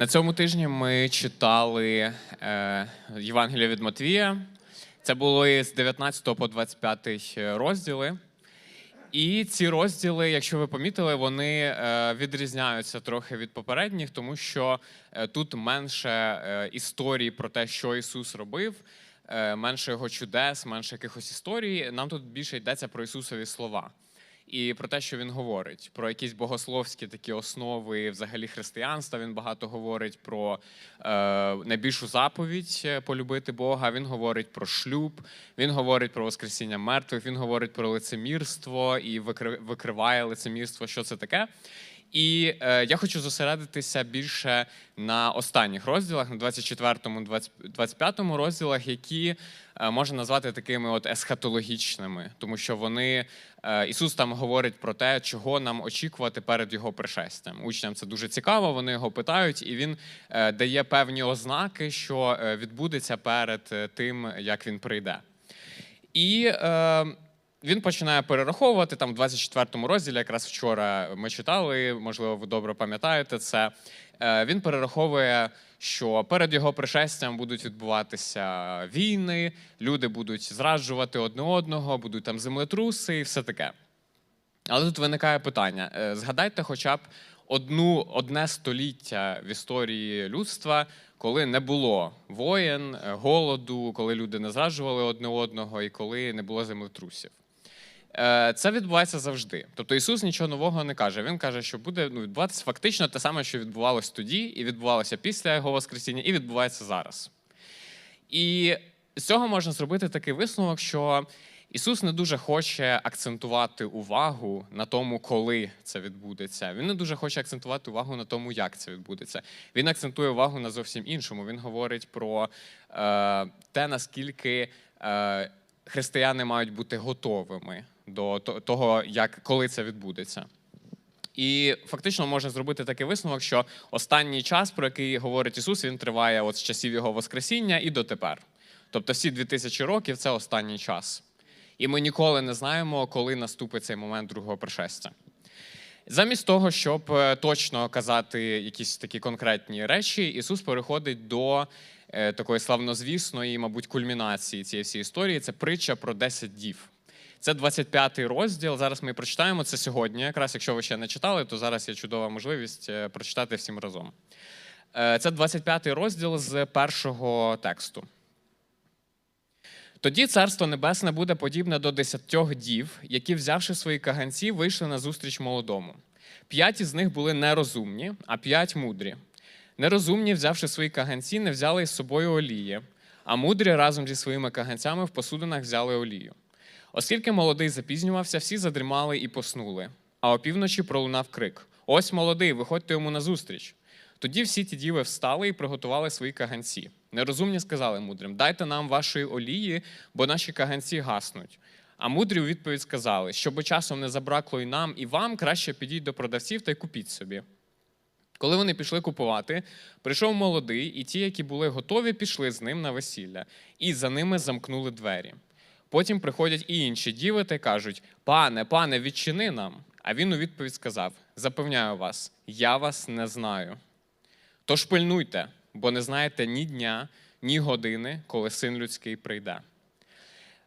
На цьому тижні ми читали е, Євангелія від Матвія. Це було з 19 по 25 розділи. І ці розділи, якщо ви помітили, вони е, відрізняються трохи від попередніх, тому що е, тут менше е, історій про те, що Ісус робив, менше його чудес, менше якихось історій. Нам тут більше йдеться про Ісусові слова і про те, що він говорить, про якісь богословські такі основи взагалі християнства. Він багато говорить про е, найбільшу заповідь е, полюбити Бога. Він говорить про шлюб, він говорить про воскресіння мертвих, він говорить про лицемірство і викри- викриває лицемірство, що це таке. І е, я хочу зосередитися більше на останніх розділах, на 24-му, 25-му розділах, які е, можна назвати такими от есхатологічними, тому що вони е, Ісус там говорить про те, чого нам очікувати перед його пришестям. Учням це дуже цікаво. Вони його питають, і він е, дає певні ознаки, що е, відбудеться перед е, тим, як він прийде. І е, він починає перераховувати там в 24-му розділі, якраз вчора ми читали, можливо, ви добре пам'ятаєте це. Е, він перераховує, що перед його пришестям будуть відбуватися війни, люди будуть зраджувати одне одного, будуть там землетруси і все таке. Але тут виникає питання: Е, згадайте хоча б одну, одне століття в історії людства, коли не було воєн, е, голоду, коли люди не зраджували одне одного і коли не було землетрусів. Е, Це відбувається завжди. Тобто Ісус нічого нового не каже. Він каже, що буде ну, відбуватися фактично те саме, що відбувалось тоді, і відбувалося після його Воскресіння, і відбувається зараз. І з цього можна зробити такий висновок, що Ісус не дуже хоче акцентувати увагу на тому, коли це відбудеться. Він не дуже хоче акцентувати увагу на тому, як це відбудеться. Він акцентує увагу на зовсім іншому. Він говорить про е, те, наскільки е, християни мають бути готовими до того, як коли це відбудеться. І фактично можна зробити такий висновок, що останній час, про який говорить Ісус, він триває от з часів його Воскресіння і дотепер. Тобто всі 2000 років це останній час. І ми ніколи не знаємо, коли наступить цей момент другого пришестя. Замість того, щоб е, точно казати якісь такі конкретні речі, Ісус переходить до такої славнозвісної, мабуть, кульмінації цієї всієї історії. Це притча про 10 дів. Це 25-й розділ. Зараз ми прочитаємо це сьогодні. Якраз якщо ви ще не читали, то зараз є чудова можливість е, прочитати всім разом. Е, Це 25-й розділ з першого тексту. Тоді царство небесне буде подібне до десятьох дів, які, взявши свої каганці, вийшли на зустріч молодому. П'ять із них були нерозумні, а п'ять мудрі. Нерозумні, взявши свої каганці, не взяли із собою олії, а мудрі разом зі своїми каганцями в посудинах взяли олію. Оскільки молодий запізнювався, всі задрімали і поснули. А опівночі пролунав крик: Ось молодий, виходьте йому назустріч. Тоді всі ті діви встали і приготували свої каганці. Нерозумні сказали мудрим: Дайте нам вашої олії, бо наші каганці гаснуть. А мудрі у відповідь сказали, щоб часом не забракло і нам, і вам, краще підіть до продавців та й купіть собі. Коли вони пішли купувати, прийшов молодий, і ті, які були готові, пішли з ним на весілля, і за ними замкнули двері. Потім приходять і інші діви та кажуть: Пане, пане, відчини нам. А він у відповідь сказав: Запевняю вас, я вас не знаю. Тож пильнуйте, бо не знаєте ні дня, ні години, коли син людський прийде.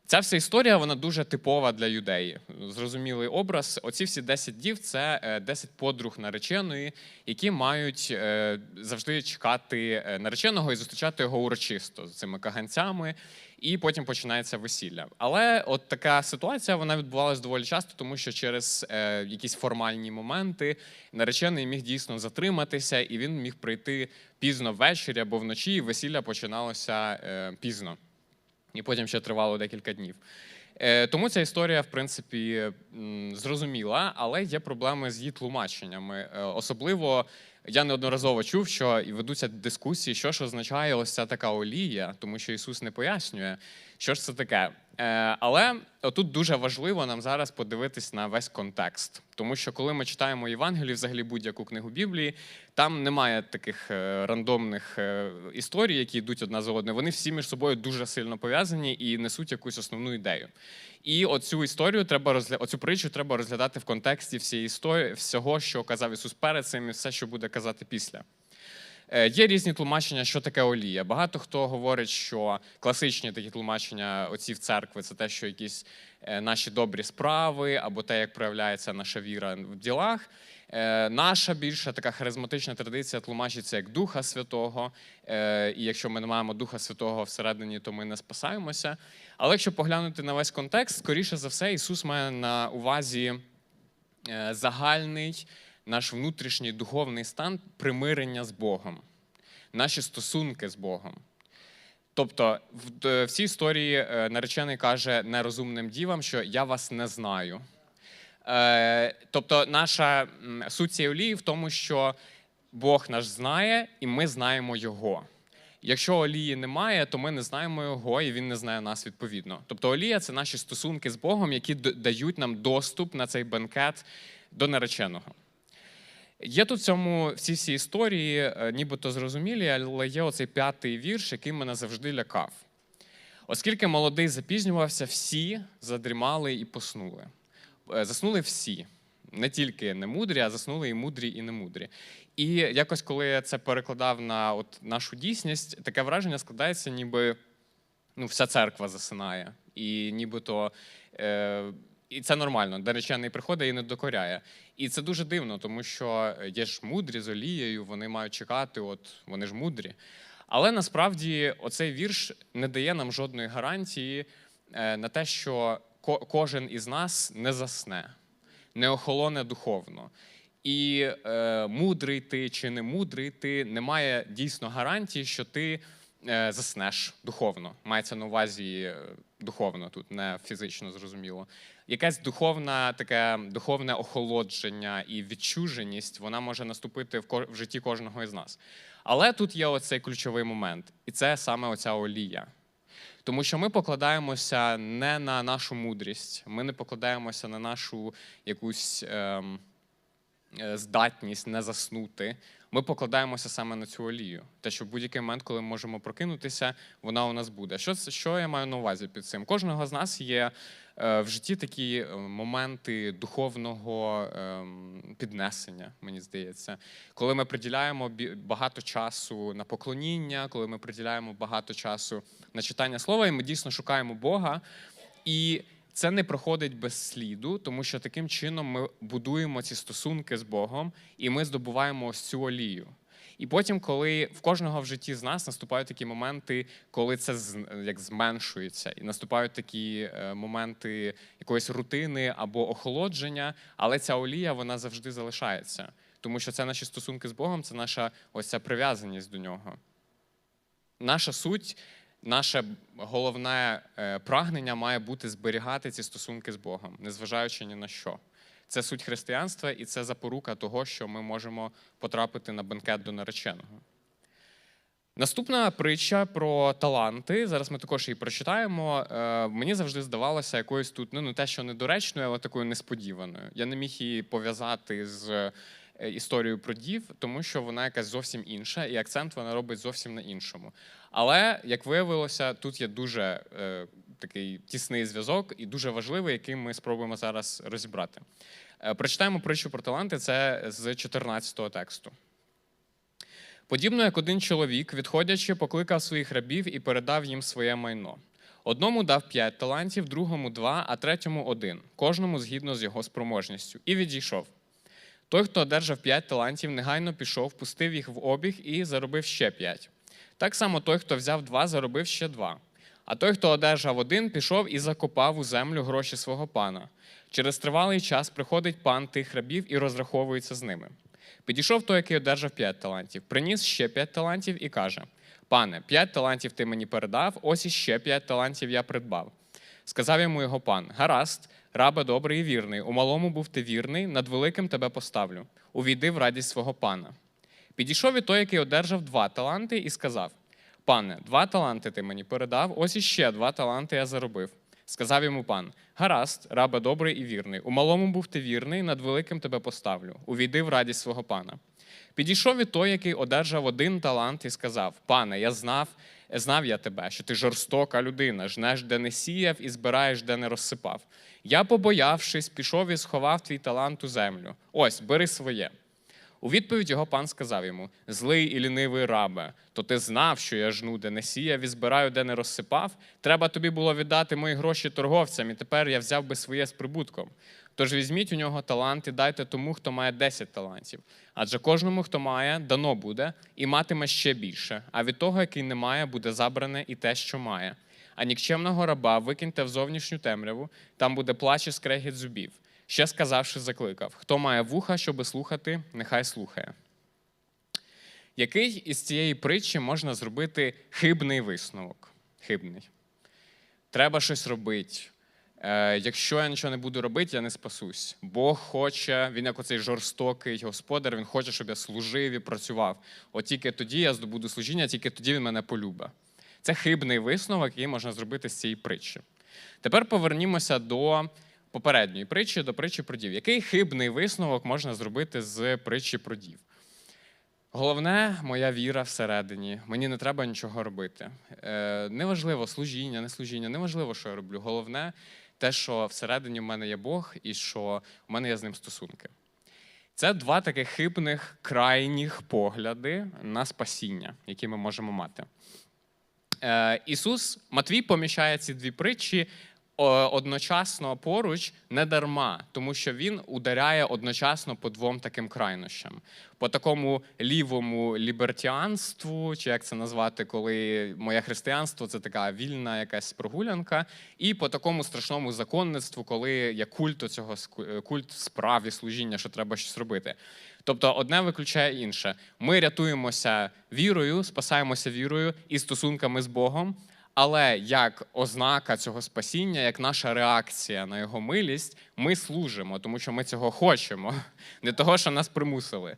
Ця вся історія вона дуже типова для юдеї. Зрозумілий образ. Оці всі 10 дів це е, 10 подруг нареченої, які мають е, завжди чекати е, нареченого і зустрічати його урочисто з цими каганцями, і потім починається весілля. Але от така ситуація вона відбувалась доволі часто, тому що через е, якісь формальні моменти наречений міг дійсно затриматися, і він міг прийти пізно ввечері або вночі, і весілля починалося е, пізно і потім ще тривало декілька днів. Е, Тому ця історія, в принципі, зрозуміла, але є проблеми з її тлумаченнями. Е, Особливо я неодноразово чув, що і ведуться дискусії, що ж означає ось ця така олія, тому що Ісус не пояснює, що ж це таке. Е, Але тут дуже важливо нам зараз подивитись на весь контекст, тому що коли ми читаємо Євангелію, взагалі будь-яку книгу Біблії, там немає таких е, рандомних е, історій, які йдуть одна за одною. Вони всі між собою дуже сильно пов'язані і несуть якусь основну ідею. І оцю історію треба розгля... оцю притчу треба розглядати в контексті всієї історії, всього, що казав Ісус перед цим, і все, що буде казати після. Е, Є різні тлумачення, що таке олія. Багато хто говорить, що класичні такі тлумачення отців церкви це те, що якісь е, наші добрі справи, або те, як проявляється наша віра в ділах. Е, Наша більша така харизматична традиція тлумачиться як Духа Святого. І якщо ми не маємо Духа Святого всередині, то ми не спасаємося. Але якщо поглянути на весь контекст, скоріше за все, Ісус має на увазі загальний наш внутрішній духовний стан примирення з Богом, наші стосунки з Богом. Тобто, в, в цій історії е, наречений каже нерозумним дівам, що я вас не знаю. Е, тобто, наша суть цієї олії в тому, що Бог наш знає, і ми знаємо Його. Якщо олії немає, то ми не знаємо його, і він не знає нас відповідно. Тобто, олія це наші стосунки з Богом, які дають нам доступ на цей бенкет до нареченого. Є тут в цьому всі всі історії, е, нібито зрозумілі, але є оцей п'ятий вірш, який мене завжди лякав. Оскільки молодий запізнювався, всі задрімали і поснули. Е, Заснули всі, не тільки немудрі, а заснули і мудрі, і немудрі. І якось, коли я це перекладав на от нашу дійсність, таке враження складається, ніби ну, вся церква засинає. І нібито. Е, і це нормально. Наречений приходить і не докоряє. І це дуже дивно, тому що є ж мудрі з олією, вони мають чекати, от вони ж мудрі. Але насправді оцей вірш не дає нам жодної гарантії е, на те, що ко- кожен із нас не засне, не охолоне духовно. І е, мудрий ти чи не мудрий ти немає дійсно гарантії, що ти е, заснеш духовно. Мається на увазі е, духовно тут, не фізично зрозуміло. Якась духовна таке духовне охолодження і відчуженість вона може наступити в, в житті кожного із нас. Але тут є оцей ключовий момент, і це саме оця олія. Тому що ми покладаємося не на нашу мудрість, ми не покладаємося на нашу якусь ем, е, здатність не заснути. Ми покладаємося саме на цю олію. Те, що в будь-який момент, коли ми можемо прокинутися, вона у нас буде. Що, що я маю на увазі під цим? Кожного з нас є е, в житті такі е, моменти духовного ем, піднесення, мені здається, коли ми приділяємо багато часу на поклоніння, коли ми приділяємо багато часу на читання слова, і ми дійсно шукаємо Бога. І це не проходить без сліду, тому що таким чином ми будуємо ці стосунки з Богом, і ми здобуваємо ось цю олію. І потім, коли в кожного в житті з нас наступають такі моменти, коли це як зменшується, і наступають такі е, моменти якоїсь рутини або охолодження, але ця олія вона завжди залишається, тому що це наші стосунки з Богом, це наша ось ця прив'язаність до нього. Наша суть, наше головне е, прагнення має бути зберігати ці стосунки з Богом, незважаючи ні на що. Це суть християнства, і це запорука того, що ми можемо потрапити на бенкет до нареченого. Наступна притча про таланти. Зараз ми також її прочитаємо. Е, мені завжди здавалося якоюсь тут, ну не те, що недоречною, але такою несподіваною. Я не міг її пов'язати з е, історією про дів, тому що вона якась зовсім інша, і акцент вона робить зовсім на іншому. Але як виявилося, тут є дуже е, такий тісний зв'язок і дуже важливий, який ми спробуємо зараз розібрати. Е, прочитаємо притчу про таланти. Це з 14-го тексту. Подібно як один чоловік, відходячи, покликав своїх рабів і передав їм своє майно. Одному дав п'ять талантів, другому два, а третьому один, кожному згідно з його спроможністю, і відійшов. Той, хто одержав п'ять талантів, негайно пішов, пустив їх в обіг і заробив ще п'ять. Так само той, хто взяв два, заробив ще два. А той, хто одержав один, пішов і закопав у землю гроші свого пана. Через тривалий час приходить пан тих рабів і розраховується з ними. Підійшов той, який одержав п'ять талантів, приніс ще п'ять талантів і каже: Пане, п'ять талантів ти мені передав, ось іще п'ять талантів я придбав. Сказав йому його пан: Гаразд, рабе добрий і вірний. У малому був ти вірний, над великим тебе поставлю. Увійди в радість свого пана. Підійшов і той, який одержав два таланти, і сказав: Пане, два таланти ти мені передав, ось іще два таланти я заробив. Сказав йому пан: Гаразд, рабе добрий і вірний. У малому був ти вірний, над великим тебе поставлю. Увійди в радість свого пана. Підійшов і той, який одержав один талант, і сказав: Пане, я знав, знав я тебе, що ти жорстока людина, жнеш, де не сіяв, і збираєш, де не розсипав. Я, побоявшись, пішов і сховав твій талант у землю. Ось, бери своє. У відповідь його пан сказав йому: Злий і лінивий рабе, то ти знав, що я жну, де не сіяв і збираю, де не розсипав. Треба тобі було віддати мої гроші торговцям, і тепер я взяв би своє з прибутком. Тож візьміть у нього талант і дайте тому, хто має 10 талантів. Адже кожному, хто має, дано буде, і матиме ще більше. А від того, який не має, буде забране і те, що має. А нікчемного раба викиньте в зовнішню темряву, там буде плач і скрегіт зубів. Ще сказавши, закликав: хто має вуха, щоби слухати, нехай слухає. Який із цієї притчі можна зробити хибний висновок? Хибний. Треба щось робити. Е, якщо я нічого не буду робити, я не спасусь. Бог хоче, він як оцей жорстокий господар, він хоче, щоб я служив і працював. От тільки тоді я здобуду служіння, тільки тоді він мене полюбить. Це хибний висновок, який можна зробити з цієї притчі. Тепер повернімося до попередньої притчі, до притчі про дів. Який хибний висновок можна зробити з притчі про дів? Головне, моя віра всередині. Мені не треба нічого робити. Е, неважливо, служіння, не служіння, неважливо, що я роблю. Головне, те, що всередині в мене є Бог і що в мене є з ним стосунки. Це два таких хибних крайніх погляди на спасіння, які ми можемо мати. Е, Ісус Матвій поміщає ці дві притчі одночасно поруч не дарма, тому що він ударяє одночасно по двом таким крайнощам: по такому лівому лібертіанству, чи як це назвати, коли моє християнство це така вільна якась прогулянка, і по такому страшному законництву, коли є культ цього культ справі служіння, що треба щось робити. Тобто одне виключає інше. Ми рятуємося вірою, спасаємося вірою і стосунками з Богом. Але як ознака цього спасіння, як наша реакція на його милість, ми служимо, тому що ми цього хочемо, не того, що нас примусили.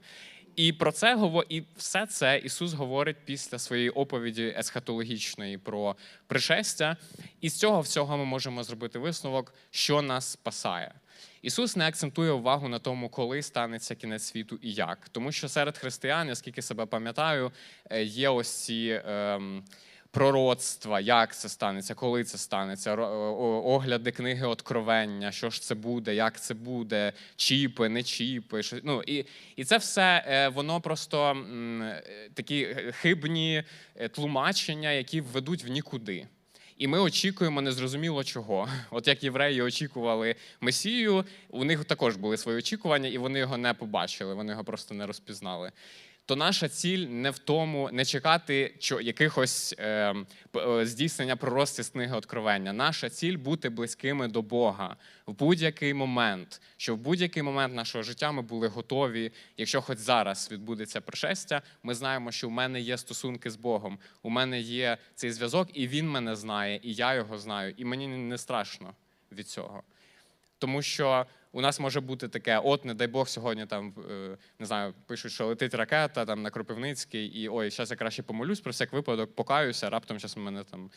І про це і все це Ісус говорить після своєї оповіді есхатологічної про пришестя. І з цього всього ми можемо зробити висновок, що нас спасає. Ісус не акцентує увагу на тому, коли станеться кінець світу і як. Тому що серед християн, я скільки себе пам'ятаю, е, є ось ці. Ем, Пророцтва, як це станеться, коли це станеться, огляди книги Откровення, що ж це буде, як це буде, чіпи, не чіпи. Що, ну, і, і це все е, воно просто е, такі хибні е, тлумачення, які ведуть в нікуди. І ми очікуємо незрозуміло чого. От як євреї очікували Месію, у них також були свої очікування, і вони його не побачили, вони його просто не розпізнали. То наша ціль не в тому, не чекати якихось е, е, здійснення пророцтв з книги Откровення. Наша ціль бути близькими до Бога в будь-який момент, щоб в будь-який момент нашого життя ми були готові. Якщо хоч зараз відбудеться пришестя, ми знаємо, що в мене є стосунки з Богом, у мене є цей зв'язок, і він мене знає, і я його знаю, і мені не страшно від цього. Тому що у нас може бути таке: от, не дай Бог, сьогодні там е, не знаю, пишуть, що летить ракета там на Кропивницький, і ой, зараз я краще помолюсь про всяк випадок, покаюся, раптом зараз мене там.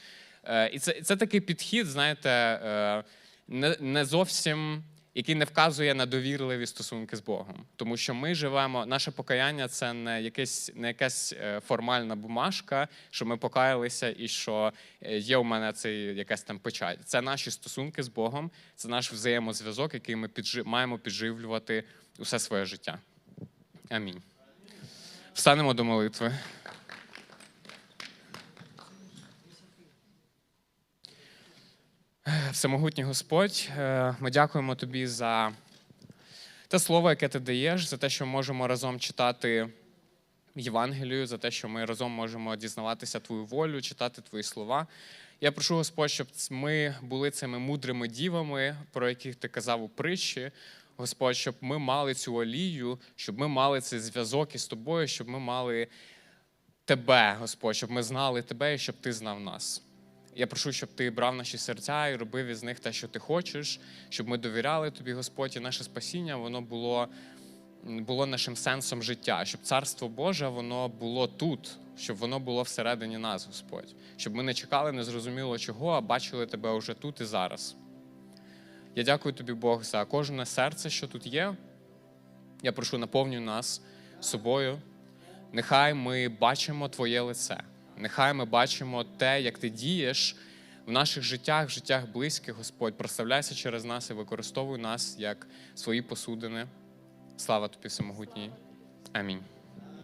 Е, І це, це такий підхід, знаєте, е, не, не зовсім. Який не вказує на довірливі стосунки з Богом, тому що ми живемо, наше покаяння це не якесь не якась е, формальна бумажка, що ми покаялися, і що е, є у мене цей якась там печать. Це наші стосунки з Богом, це наш взаємозв'язок, який ми піджи, маємо підживлювати усе своє життя. Амінь. Встанемо до молитви. Всемогутній Господь, е, ми дякуємо Тобі за те слово, яке ти даєш, за те, що ми можемо разом читати Євангелію, за те, що ми разом можемо дізнаватися Твою волю, читати Твої слова. Я прошу Господь, щоб ми були цими мудрими дівами, про яких ти казав у притчі. Господь, щоб ми мали цю олію, щоб ми мали цей зв'язок із тобою, щоб ми мали тебе, Господь, щоб ми знали тебе і щоб ти знав нас. Я прошу, щоб ти брав наші серця і робив із них те, що ти хочеш, щоб ми довіряли тобі, Господь, і наше спасіння воно було, було нашим сенсом життя, щоб царство Боже воно було тут, щоб воно було всередині нас, Господь, щоб ми не чекали незрозуміло чого, а бачили тебе уже тут і зараз. Я дякую тобі, Бог, за кожне серце, що тут є. Я прошу, наповнюй нас собою. Нехай ми бачимо Твоє лице. Нехай ми бачимо те, як ти дієш в наших життях, в життях близьких, Господь. Проставляйся через нас і використовуй нас як свої посудини. Слава тобі, всемогутній. Амінь.